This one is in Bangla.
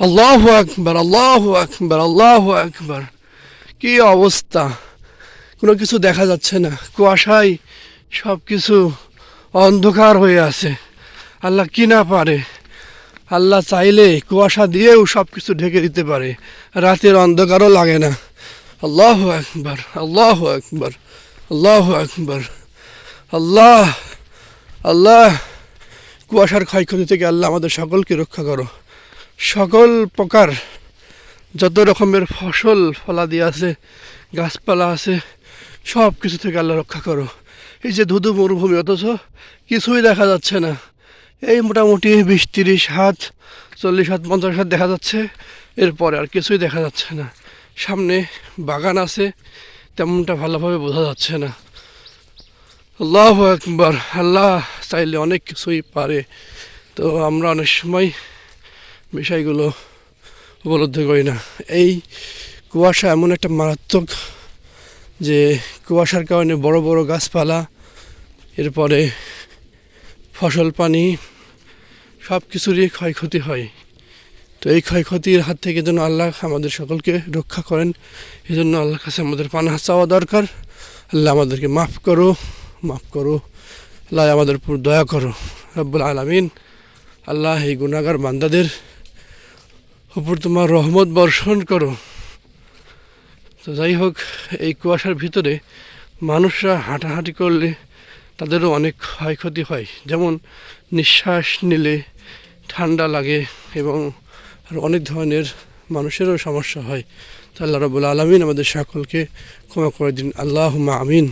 আল্লাহ আকবার আল্লাহ আকবার আল্লাহ আকবার কি অবস্থা? কোনো কিছু দেখা যাচ্ছে না। কুয়াশায় সব কিছু অন্ধকার হয়ে আছে। আল্লাহ কি না পারে? আল্লাহ চাইলে কুয়াশা দিয়েও সব কিছু ঢেকে দিতে পারে। রাতের অন্ধকারও লাগে না। আল্লাহ আকবার আল্লাহ আকবার আল্লাহ আকবার। আল্লাহ আল্লাহ, কুয়াশার ক্ষয়ক্ষতি থেকে আল্লাহ আমাদের সকলকে রক্ষা করো। সকল প্রকার যত রকমের ফসল, ফলাদি আছে, গাছপালা আছে, সব কিছু থেকে আল্লাহ রক্ষা করো। এই যে ধুধু মরুভূমি, অথচ কিছুই দেখা যাচ্ছে না। এই মোটামুটি বিশ, তিরিশ হাত, চল্লিশ হাত, পঞ্চাশ হাত দেখা যাচ্ছে। এরপরে আর কিছুই দেখা যাচ্ছে না। সামনে বাগান আছে, তেমনটা ভালোভাবে বোঝা যাচ্ছে না। আল্লাহ একবার আল্লাহ চাইলে অনেক কিছুই পারে। তো আমরা অনেক সময় বিষয়গুলো উপলব্ধি করি না। এই কুয়াশা এমন একটা মারাত্মক যে কুয়াশার কারণে বড় বড় গাছপালা, এরপরে ফসল পানি সব কিছুরই ক্ষয়ক্ষতি হয়। তো এই ক্ষয়ক্ষতির হাত থেকে যেন আল্লাহ আমাদের সকলকে রক্ষা করেন এই জন্য আল্লাহর কাছে আমাদের পানা চাওয়া দরকার। আল্লাহ আমাদেরকে মাফ করো মাফ করো, আল্লাহ আমাদের উপর দয়া করো। রব্বুল আলমিন, আল্লাহ এই গুণাগার বান্দাদের উপর তোমার রহমত বর্ষণ করো। তো যাই হোক, এই কুয়াশার ভিতরে মানুষরা হাঁটাহাঁটি করলে তাদেরও অনেক ক্ষয়ক্ষতি হয়। যেমন নিঃশ্বাস নিলে ঠান্ডা লাগে এবং অনেক ধরনের মানুষেরও সমস্যা হয়। তো আল্লাহ রবুল আলমিন আমাদের সকলকে ক্ষমা করে দিন। আল্লাহ আমিন।